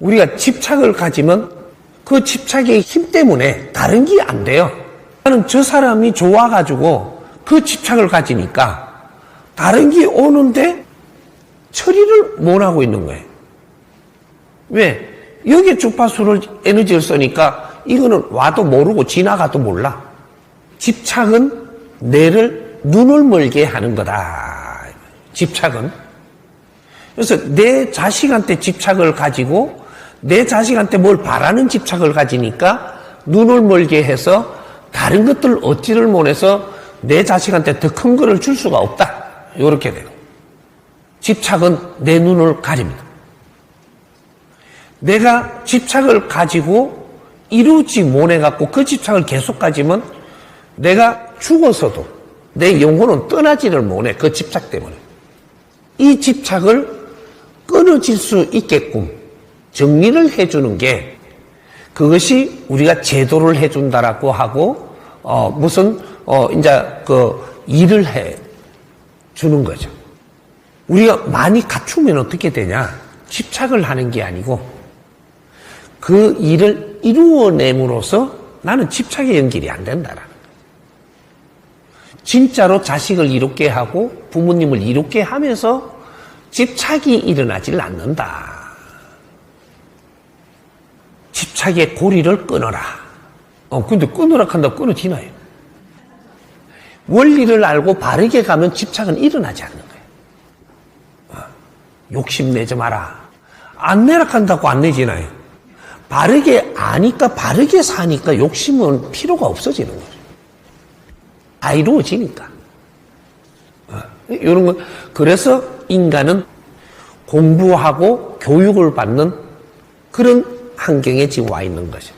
우리가 집착을 가지면 그 집착의 힘 때문에 다른 게 안 돼요. 나는 저 사람이 좋아가지고 그 집착을 가지니까 다른 게 오는데 처리를 못 하고 있는 거예요. 왜? 여기에 주파수를 에너지를 쓰니까 이거는 와도 모르고 지나가도 몰라. 집착은 뇌를 눈을 멀게 하는 거다. 집착은. 그래서 내 자식한테 집착을 가지고 내 자식한테 뭘 바라는 집착을 가지니까 눈을 멀게 해서 다른 것들 얻지를 못해서 내 자식한테 더 큰 거를 줄 수가 없다. 이렇게 돼요. 집착은 내 눈을 가립니다. 내가 집착을 가지고 이루지 못해갖고 그 집착을 계속 가지면 내가 죽어서도 내 영혼은 떠나지를 못해. 그 집착 때문에. 이 집착을 끊어질 수 있게끔 정리를 해주는 게 그것이 우리가 제도를 해준다라고 하고 어 무슨 어 이제 그 일을 해 주는 거죠. 우리가 많이 갖추면 어떻게 되냐? 집착을 하는 게 아니고 그 일을 이루어냄으로써 나는 집착의 연결이 안 거예요. 진짜로 자식을 이롭게 하고 부모님을 이롭게 하면서 집착이 일어나질 않는다. 집착의 고리를 끊어라. 어, 근데 끊으라 한다 끊어지나요? 원리를 알고 바르게 가면 집착은 일어나지 않는 거예요. 어, 욕심 내지 마라. 안 내라 한다고 안 내지나요? 바르게 아니까 바르게 사니까 욕심은 필요가 없어지는 거죠. 다 이루어지니까. 어, 이런 거. 그래서 인간은 공부하고 교육을 받는 그런 환경에 지금 와 있는 거죠.